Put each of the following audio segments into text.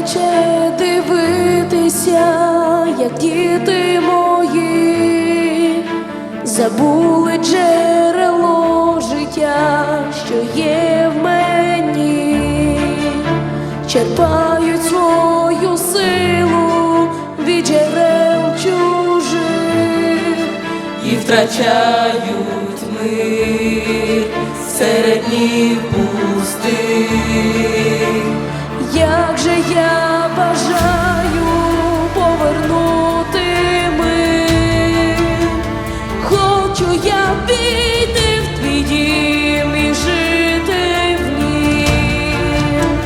боляче дивитися, як діти мої, забули джерело життя, що є в мені, черпають свою силу від джерел чужих і втрачають мир серед днів пустих. Як же я бажаю повернути мир, хочу я піти в твій дім і жити в нім.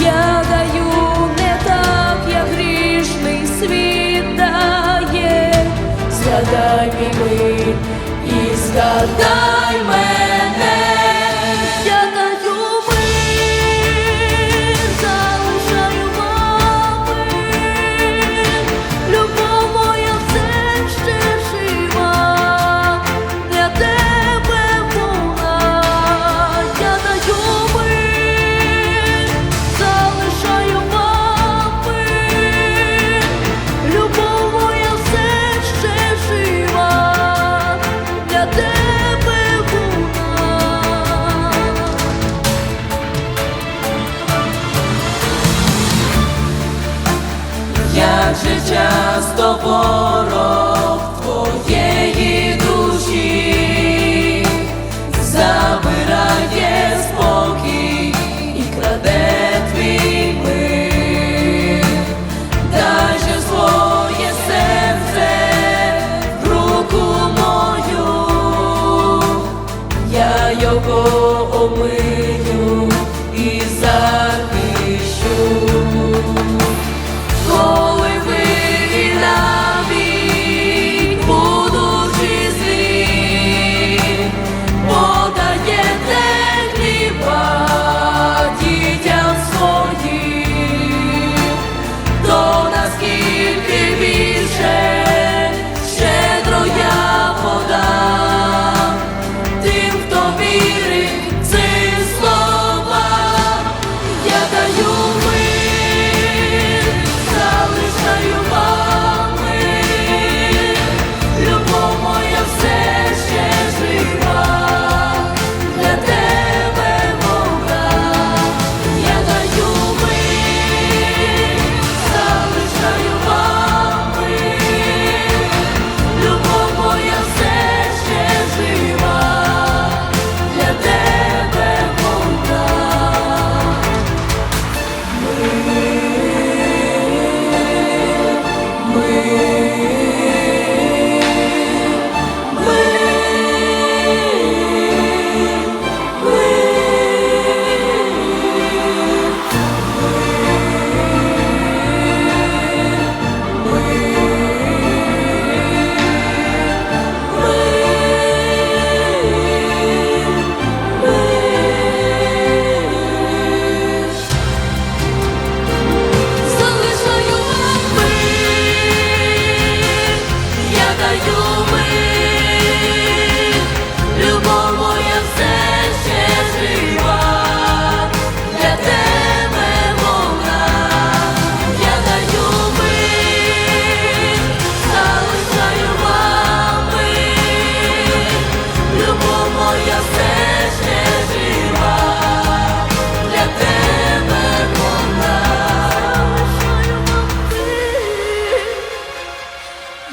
Я даю не так, як грішний світ дає. Згадай мій мир і згадай Як же часто ворог твоєї душі. Забирає спокій і краде твій мир, дай же своє серце в руку мою, я його омию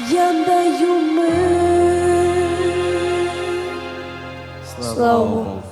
Я даю мир. Слава Богу.